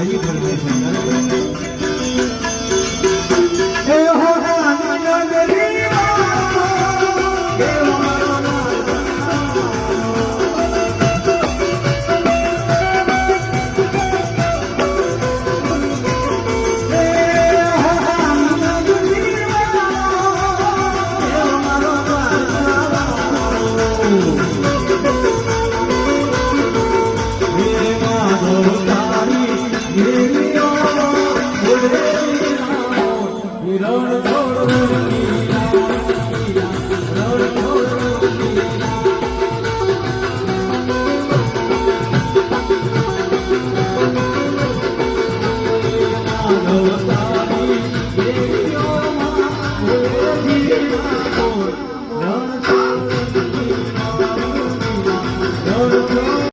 आई भर में Oh,